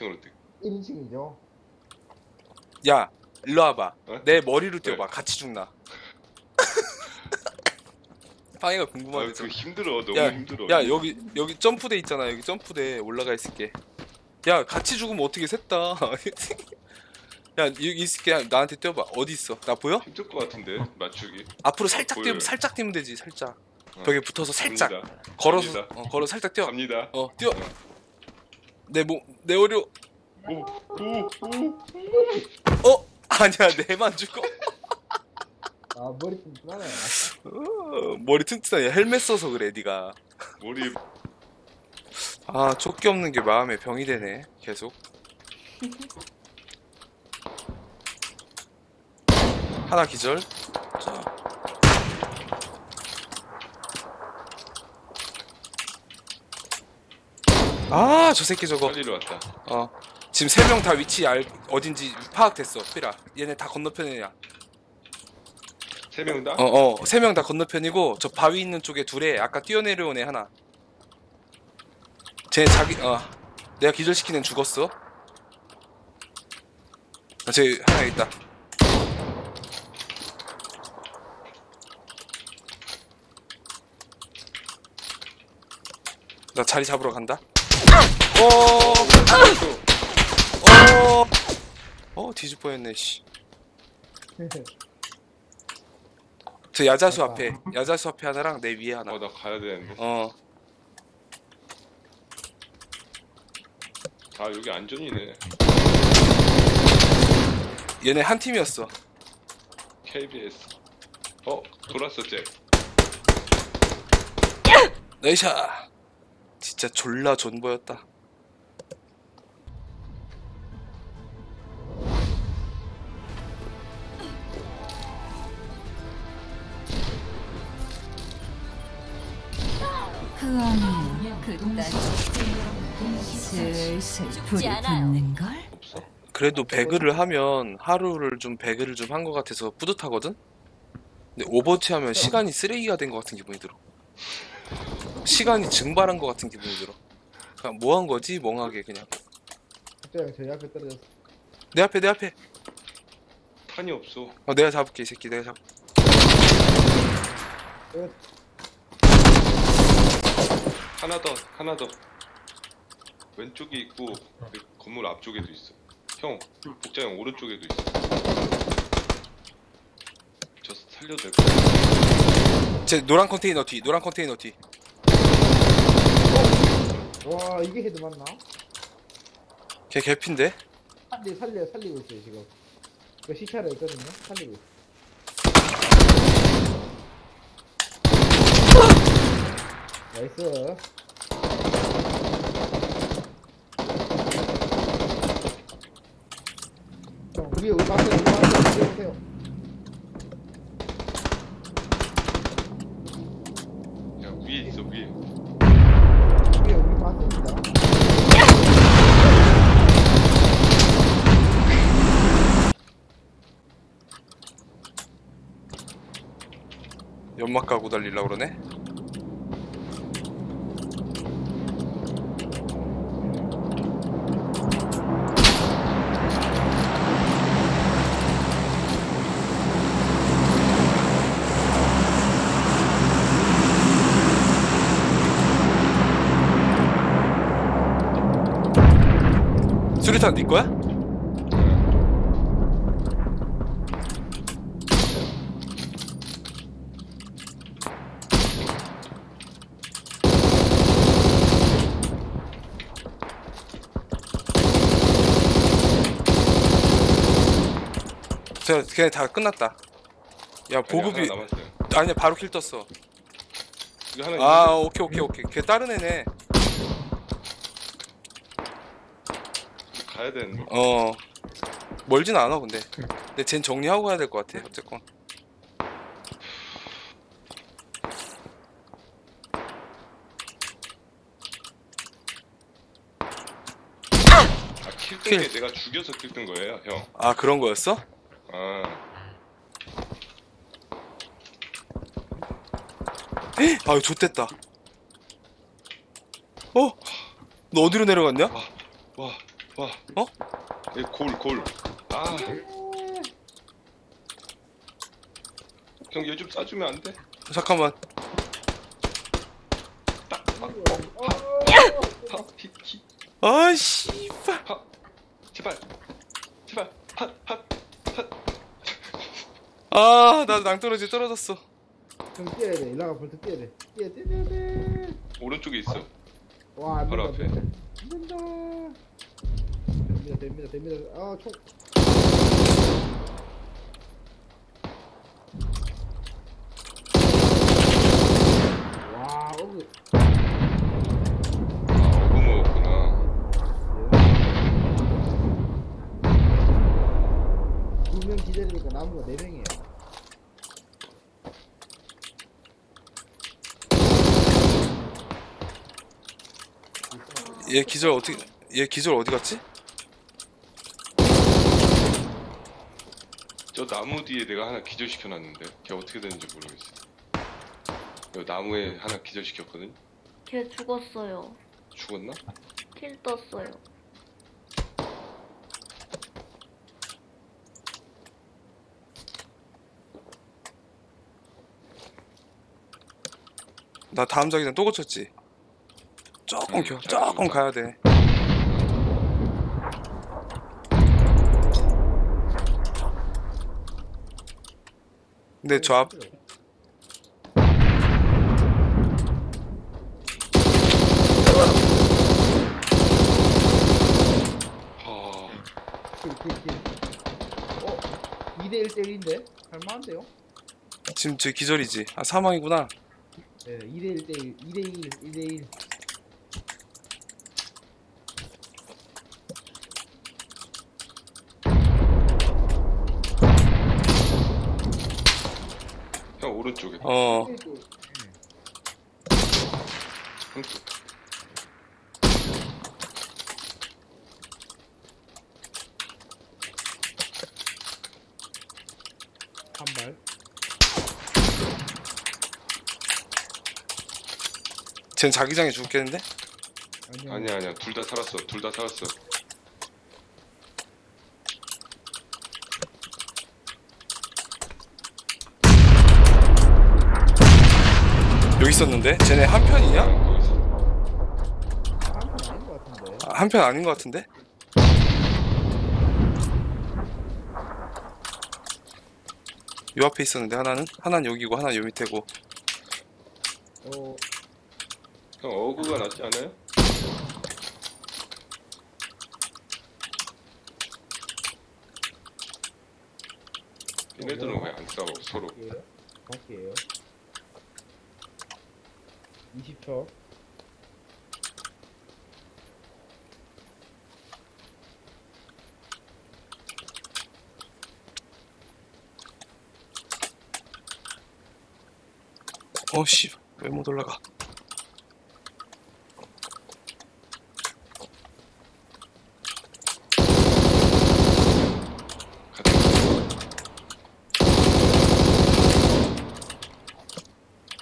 2층으로 뛰. 1인칭이죠. 야 일로 와봐 어? 내 머리로 네. 뛰어봐 같이 죽나 방해가 아, 궁금하겠어 그거 힘들어. 너무 야, 힘들어. 야 여기 여기 점프대 있잖아 여기 점프대 올라가 있을게 야 같이 죽으면 어떻게 셋다 야 여기 있을게 야, 나한테 뛰어봐 어디 있어 나 보여? 힘들 것 같은데 맞추기. 앞으로 살짝. 뛰면 살짝 뛰면 되지 살짝 어. 벽에 붙어서 살짝 갑니다. 걸어서 갑니다. 어, 걸어 살짝 뛰어 갑니다. 어 뛰어 내몸내 어려 오, 오, 오. 어? 아니야 내만 죽어? 아, 머리 좀 불안해. 어, 머리 튼튼하냐 헬멧 써서 그래 니가. 머리. 아 조끼 없는 게 마음에 병이 되네 계속. 하나 기절 자 아, 저 새끼 저거. 살리러 왔다. 어. 지금 세 명 다 위치 알, 어딘지 파악됐어, 삐라. 얘네 다 건너편이야. 세 명 다? 어, 어. 세 명 다 건너편이고, 저 바위 있는 쪽에 둘에 아까 뛰어내려온 애 하나. 쟤 자기, 어. 내가 기절시킨 애는 죽었어. 아, 쟤 하나 있다. 나 자리 잡으러 간다. 어, 어, 어, 뒤질 뻔했네, 씨. 저 야자수 앞에, 야자수 앞에 하나랑 내 위에 하나. 어, 나 가야 되는데. 어, 아, 여기 안전이네. 얘네 한 팀이었어. KBS. 어, 돌았어, 쟤. 나이샤. 진짜 졸라 존버였다. 흐엉이 그딴 슬슬 불이 붙는걸? 없어? 그래도 배그를 하면 하루를 좀 배그를 좀 한 것 같아서 뿌듯하거든? 근데 오버워치 하면 시간이 쓰레기가 된 것 같은 기분이 들어. 시간이 증발한 것 같은 기분이 들어. 그냥 뭐 한 거지? 멍하게 그냥. 갑자기 저희 앞에 떨어졌어. 내 앞에 내 앞에. 탄이 없어. 어 내가 잡을게 이 새끼 내가 잡. 끝. 하나 더, 하나 더. 왼쪽에 있고, 그 건물 앞쪽에도 있어. 형, 복자형 오른쪽에도 있어. 저 살려도 될. 제 노란 컨테이너 뒤 노란 컨테이너 뒤. 와, 이게 헤드 맞나? 걔 개핀데? 살리, 살려, 살리고 있어요, 지금. 그 시차로 있거든요? 살리고 있어. 나이스. 형, 위에 우리 마세요, 우리 위에 오세요. 야, 위에 있어, 위에. 위에 우리 마세입니다. 연막 가고 달리려고 그러네. 수리탄 네 거야? 저 그냥 다 끝났다. 야 보급이 하나 남았어요. 아니야 바로 킬 떴어. 이거 하나 아 있는데? 오케이 오케이 오케이 걔 다른 애네. 가야 되는데. 어 멀진 않아 근데. 근데 쟨 정리하고 가야 될 것 같아 어쨌건. 아, 킬뜬 게 내가 죽여서 킬 뜬 거예요, 형. 아 그런 거였어? 아, 아유 좋댔다. 어? 너 어디로 내려갔냐? 와, 와. 어? 얘 골, 골. 아. 형, 얘좀 쏴주면 안 돼? 잠깐만. 파, 히, 히, 아, 씨발. 파. 제발. 제발. 파, 파. 아, 나 낭떠러지 떨어졌어. 형 뛰어야 돼. 일라가 벌써 뛰어야 돼. 뛰어, 뛰어, 뛰어, 뛰어. 오른쪽에 있어. 와, 안 바로 된다, 앞에. 안 된다. 됩니다, 됩니다, 됩니다. 아, 총. 와, 어그. 아, 어구 먹었구나. 두명 기다리니까 나무가 네 명이에요. 얘 기절 어떻게, 얘 기절 어디 갔지? 저 나무 뒤에 내가 하나 기절시켜놨는데 걔 어떻게 되는지 모르겠어. 여 나무에 하나 기절시켰거든. 걔 죽었어요. 죽었나? 킬 떴어요. 나 다음 자기장 또 고쳤지. 조금 겨, 조금 가야 돼. 근데 저 앞, 아. 어? 2대1 때리인데? 할만한데요? 지금 저 기절이지. 아, 사망이구나. 네, 2대1 대1, 2대1, 2대1. 형 오른쪽에. 어, 왼쪽. 한 발. 쟨 자기장에 죽겠는데? 아니야. 아니야 아니야 둘다 살았어. 둘 다 살았어. 여기 있었는데? 쟤네 한 편이냐? 아. 한판 아닌 것 같은데. 아, 한 편 아닌 것 같은데? 요 앞에 있었는데 하나는? 하나는 여기고 하나는 요 밑에고 어, 형 어구가 낫지 않아요? 얘네들은 왜 안 싸워 서로? 갈게요. 갈게요. 20초. 어씨 왜 못 올라가.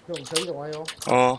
형, 자기장 와요. 어